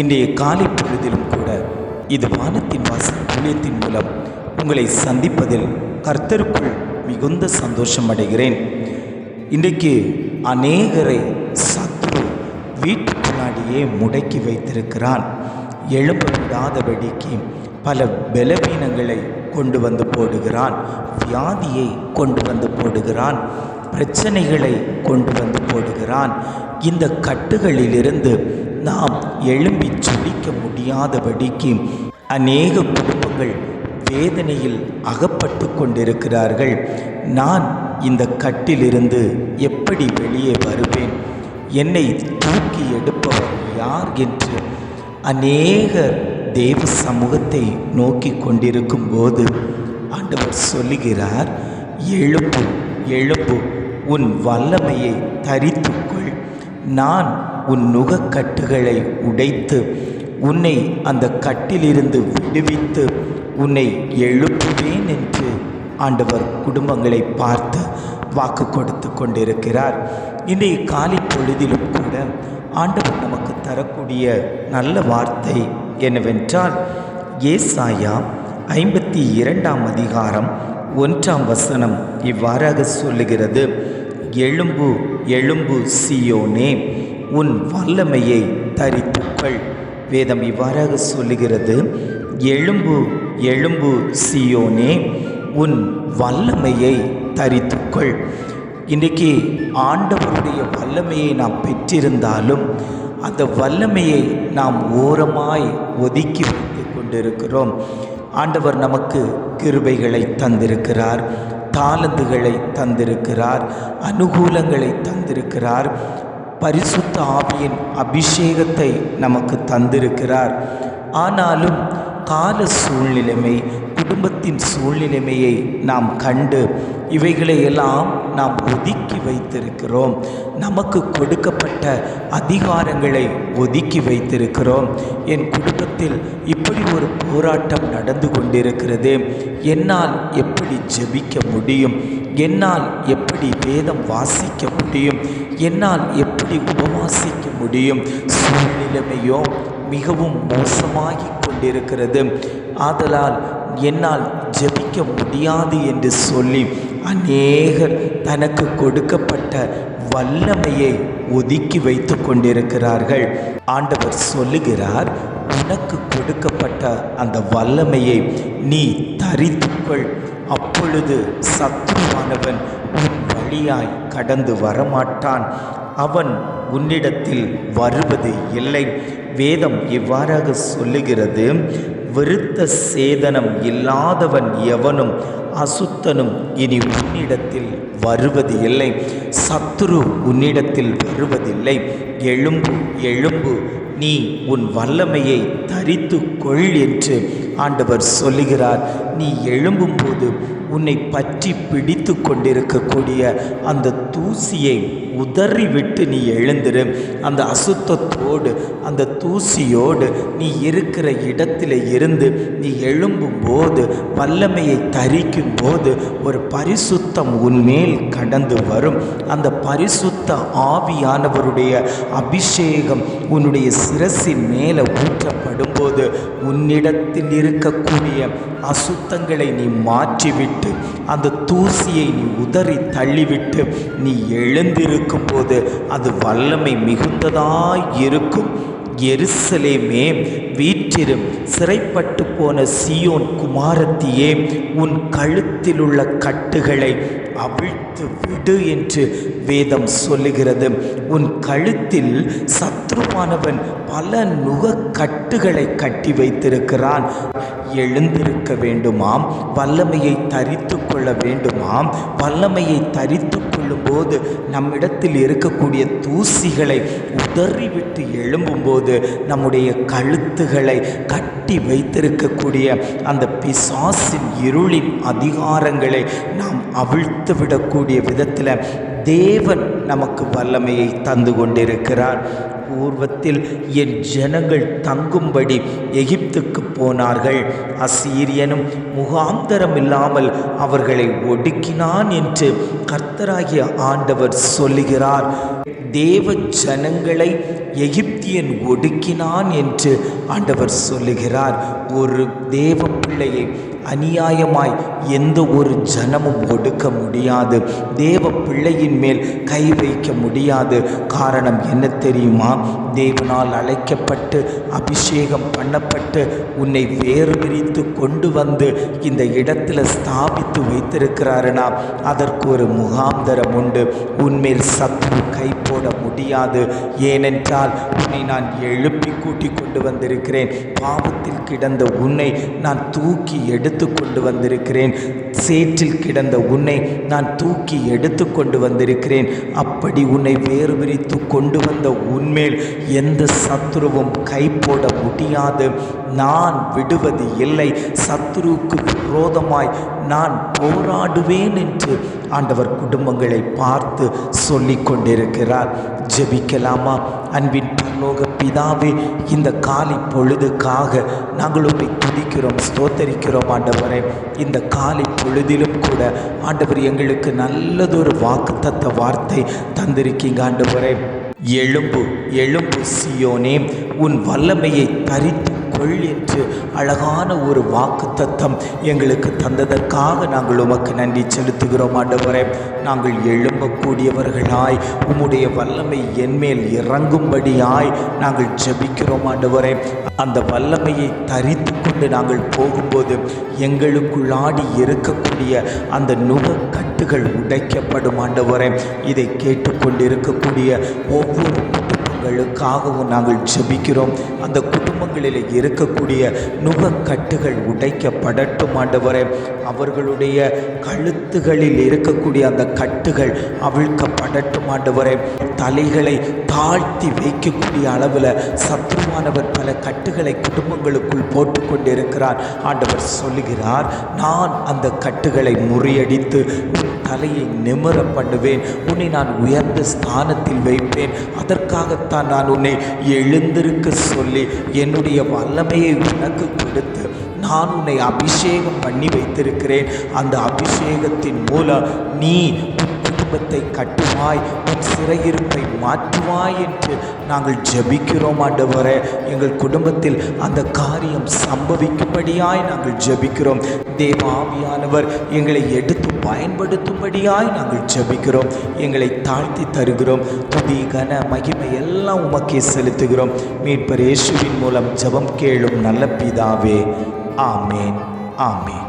இன்றைய காலை பொழுதிலும் கூட இது வானத்தின் வாசல் ஊழியத்தின் மூலம் உங்களை சந்திப்பதில் கர்த்தருக்குள் மிகுந்த சந்தோஷம் அடைகிறேன். இன்றைக்கு அநேகரை சத்ரு வீட்டுக்குள்ளாடியே முடக்கி வைத்திருக்கிறான். எழும்ப விடாதபடிக்கு பல பலவீனங்களை கொண்டு வந்து போடுகிறான். வியாதியை கொண்டு வந்து போடுகிறான். பிரச்சனைகளை கொண்டு வந்து போடுகிறான். இந்த கட்டுகளிலிருந்து நாம் எழும்பி சொல்லிக்க முடியாதபடிக்கு அநேக குடும்பங்கள் வேதனையில் அகப்பட்டு கொண்டிருக்கிறார்கள். நான் இந்த கட்டிலிருந்து எப்படி வெளியே வருவேன்? என்னை தூக்கி எடுப்பவர் யார் என்று அநேகர் தேவ சமூகத்தை நோக்கி கொண்டிருக்கும் போது ஆண்டவர் சொல்லுகிறார் எழுப்பு எழுப்பு உன் வல்லமையை தரித்துக்கொள். நான் உன் நுகக்கட்டுகளை உடைத்து உன்னை அந்த கட்டிலிருந்து விடுவித்து உன்னை எழுப்புவேன் என்று ஆண்டவர் குடும்பங்களை பார்த்து வாக்கு கொடுத்து கொண்டிருக்கிறார். இன்றைய காலை பொழுதிலும் கூட ஆண்டவர் நமக்கு தரக்கூடிய நல்ல வார்த்தை என்னவென்றால் ஏசாயா ஐம்பத்தி இரண்டாம் அதிகாரம் ஒன்றாம் வசனம் இவ்வாறாக சொல்லுகிறது. எழும்பு எழும்பு சியோனே. உன் வல்லமையை தரித்துக்கள். வேதம் இவ்வாறாக சொல்லுகிறது எழும்பு எழும்பு சியோனே உன் வல்லமையை தரித்துக்கொள். இன்றைக்கி ஆண்டவருடைய வல்லமையை நாம் பெற்றிருந்தாலும் அந்த வல்லமையை நாம் ஓரமாய் ஒதுக்கி வைத்து கொண்டிருக்கிறோம். ஆண்டவர் நமக்கு கிருபைகளை தந்திருக்கிறார் தாளந்துகளை தந்திருக்கிறார் அனுகூலங்களை தந்திருக்கிறார். பரிசுத்த ஆவியின் அபிஷேகத்தை நமக்கு தந்திருக்கிறார். ஆனாலும் கால சூழ்நிலைமை குடும்பத்தின் சூழ்நிலைமையை நாம் கண்டு இவைகளை எல்லாம் நாம் ஒதுக்கி வைத்திருக்கிறோம். நமக்கு கொடுக்கப்பட்ட அதிகாரங்களை ஒதுக்கி வைத்திருக்கிறோம். என் குடும்பத்தில் இப்படி ஒரு போராட்டம் நடந்து கொண்டிருக்கிறது. என்னால் எப்படி ஜெபிக்க முடியும்? என்னால் எப்படி வேதம் வாசிக்க முடியும்? என்னால் எப்படி உபவாசிக்க முடியும்? சூழ்நிலைமையோ மிகவும் மோசமாகி கொண்டிருக்கிறது ஆதலால் என்னால் ஜெபிக்க முடியாது என்று சொல்லி அநேகர் தனக்கு கொடுக்கப்பட்ட வல்லமையை ஒதுக்கி வைத்து கொண்டிருக்கிறார்கள். ஆண்டவர் சொல்லுகிறார் உனக்கு கொடுக்கப்பட்ட அந்த வல்லமையை நீ தரித்துக்கொள். அப்பொழுது சத்துருவானவன் உன் வழியாய் கடந்து வரமாட்டான். அவன் உன்னிடத்தில் வருவது இல்லை. வேதம் இவ்வாறாக சொல்லுகிறது விருத்த சேதனம் இல்லாதவன் எவனும் அசுத்தனும் இனி உன்னிடத்தில் வருவது இல்லை. சத்துரு உன்னிடத்தில் வருவதில்லை. எழும்பு எழும்பு நீ உன் வல்லமையை தரித்து கொள் என்று ஆண்டவர் சொல்லுகிறார். நீ எழும்பும்போது உன்னை பற்றி பிடித்து கொண்டிருக்கக்கூடிய அந்த தூசியை உதறிவிட்டு நீ எழுந்திரு. அந்த அசுத்தத்தோடு அந்த தூசியோடு நீ இருக்கிற இடத்துல இருந்து நீ எழும்பும்போது வல்லமையை தரிக்கும் போது ஒரு பரிசுத்தம் உன்மேல் கடந்து வரும். அந்த பரிசுத்த ஆவியானவருடைய அபிஷேகம் உன்னுடைய சிரசின் மேலே ஊற்றப்படும் போது உன்னிடத்தில் இருக்கக்கூடிய அசுத்தங்களை நீ மாற்றிவிட்டு அந்த தூசியை நீ உதறி தள்ளிவிட்டு நீ எழுந்திருக்கும் போது அது வல்லமை மிகுந்ததாய் இருக்கும். எருசலேமே வீற்றிரும் சிறைப்பட்டு போன சியோன் குமாரத்தியே உன் கழுத்தில் உள்ள கட்டுகளை அவிழ்த்து விடு என்று வேதம் சொல்லுகிறது. உன் கழுத்தில் சத்ருவானவன் பல நுக கட்டுகளை கட்டி வைத்திருக்கிறான். எழுந்திருக்க வேண்டுமாம் வல்லமையை தரித்து கொள்ள வேண்டுமாம். வல்லமையை தரித்து கொள்ளும்போது நம்மிடத்தில் இருக்கக்கூடிய தூசிகளை உதறிவிட்டு எழும்பும்போது நம்முடைய கழுத்துகளை கட்டி வைத்திருக்கக்கூடிய அந்த பிசாசின் இருளின் அதிகாரங்களை நாம் அவிழ்த்து விடக்கூடிய விதத்தில் தேவன் நமக்கு வல்லமையை தந்து கொண்டிருக்கிறார். பூர்வத்தில் என் ஜனங்கள் தங்கும்படி எகிப்துக்கு போனார்கள். அசீரியனும் முகாந்தரம் இல்லாமல் அவர்களை ஒடுக்கினான் என்று கர்த்தராகிய ஆண்டவர் சொல்லுகிறார். தேவ ஜனங்களை எகிப்தியன் ஒடுக்கினான் என்று ஆண்டவர் சொல்லுகிறார். ஒரு தேவ பிள்ளையை அநியாயமாய் எந்த ஒரு ஜனமும் ஒடுக்க முடியாது. தேவ பிள்ளையின் மேல் கை வைக்க முடியாது. காரணம் என்ன தெரியுமா? தேவனால் அழைக்கப்பட்டு அபிஷேகம் பண்ணப்பட்டு உன்னை வேறு பிரித்து கொண்டு வந்து இந்த இடத்துல ஸ்தாபித்து வைத்திருக்கிறாருனா அதற்கு ஒரு முகாந்தரம் உண்டு. உன்மேல் சத்ரு கை போட முடியாது. ஏனென்றால் உன்னை நான் எழுப்பி கூட்டி கொண்டு வந்திருக்கிறேன். பாவத்தில் கிடந்த உன்னை நான் தூக்கி எடுத்து கொண்டு வந்திருக்கிறேன். சேற்றில் கிடந்த உன்னை நான் தூக்கி எடுத்து கொண்டு வந்திருக்கிறேன். அப்படி உன்னை வேறு விரித்து கொண்டு வந்த உன்மேல் எந்த சத்துருவும் கை போட முடியாது. நான் விடுவது இல்லை. சத்துருவுக்கு விரோதமாய் நான் போராடுவேன் என்று ஆண்டவர் குடும்பங்களை பார்த்து சொல்லிக் கொண்டிருக்கிறார். ஜெபிக்கலாமா? அன்பின் பரலோக பிதாவே இந்த காலை பொழுதுக்காக நாங்கள் உம்மை துதிக்கிறோம் ஸ்தோத்தரிக்கிறோம் ஆண்டவரே. இந்த காலை பொழுதிலும் கூட ஆண்டவர் எங்களுக்கு நல்லதொரு வாக்குத்தத்த வார்த்தை தந்திருக்கீங்க ஆண்டவரே. எழும்பு எழும்பு சியோனே உன் வல்லமையை தரித்து கொள் என்று அழகான ஒரு வாக்குத்தத்தம் எங்களுக்கு தந்ததற்காக நாங்கள் உமக்கு நன்றி செலுத்துகிறோம் ஆண்டவரே. நாங்கள் எழும்பக்கூடியவர்களாய் உம்முடைய வல்லமை என்மேல் இறங்கும்படியாய் நாங்கள் ஜெபிக்கிறோம் ஆண்டவரே. அந்த வல்லமையை தரித்து கொண்டு நாங்கள் போகும்போது எங்களுக்குள்ளாடி இருக்கக்கூடிய அந்த நுகக்கட்டுகள் உடைக்கப்படும் ஆண்டவரே. இதை கேட்டுக்கொண்டிருக்கக்கூடிய ஒவ்வொரு குடும்பங்களுக்காகவும் நாங்கள் ஜெபிக்கிறோம். அந்த குடும்பங்களில் இருக்கக்கூடிய நுகக்கட்டுகள் உடைக்கப்படட்டும் ஆண்டவரே. அவர்களுடைய கழுத்துகளில் இருக்கக்கூடிய அந்த கட்டுகள் அவிழ்க்கப்படட்டும் ஆண்டவரே. தலைகளை தாழ்த்தி வைக்கக்கூடிய அளவில் சத்ருவானவர் பல கட்டுகளை குடும்பங்களுக்குள் போட்டுக்கொண்டு இருக்கிறார் ஆண்டவர் சொல்லுகிறார் நான் அந்த கட்டுகளை முறியடித்து உன் தலையை நிமிர பண்ணுவேன். உன்னை நான் உயர்ந்த ஸ்தானத்தில் வைப்பேன். அதற்காக தான் நான் உன்னை எழுந்திருக்க சொல்லி என்னுடைய வல்லமையை உனக்கு கொடுத்து நான் உன்னை அபிஷேகம் பண்ணி வைத்திருக்கிறேன். அந்த அபிஷேகத்தின் மூலம் நீ உன் குடும்பத்தை கட்டுவாய் உன் சிறையிருப்பை மாற்றுவாய் என்று நாங்கள் ஜபிக்கிறோம் ஆண்டவரே. எங்கள் குடும்பத்தில் அந்த காரியம் சம்பவிக்கும்படியாய் நாங்கள் ஜெபிக்கிறோம். தேவாவியானவர் எங்களை எடுத்து பயன்படுத்தும்படியாய் நாங்கள் ஜெபிக்கிறோம். எங்களை தாழ்த்தி தருகிறோம். துதி கன மகிமை எல்லாம் உமக்கே செலுத்துகிறோம். மீட்பர் இயேசுவின் மூலம் ஜெபம் கேளும் நல்ல பிதாவே. ஆமேன். ஆமேன்.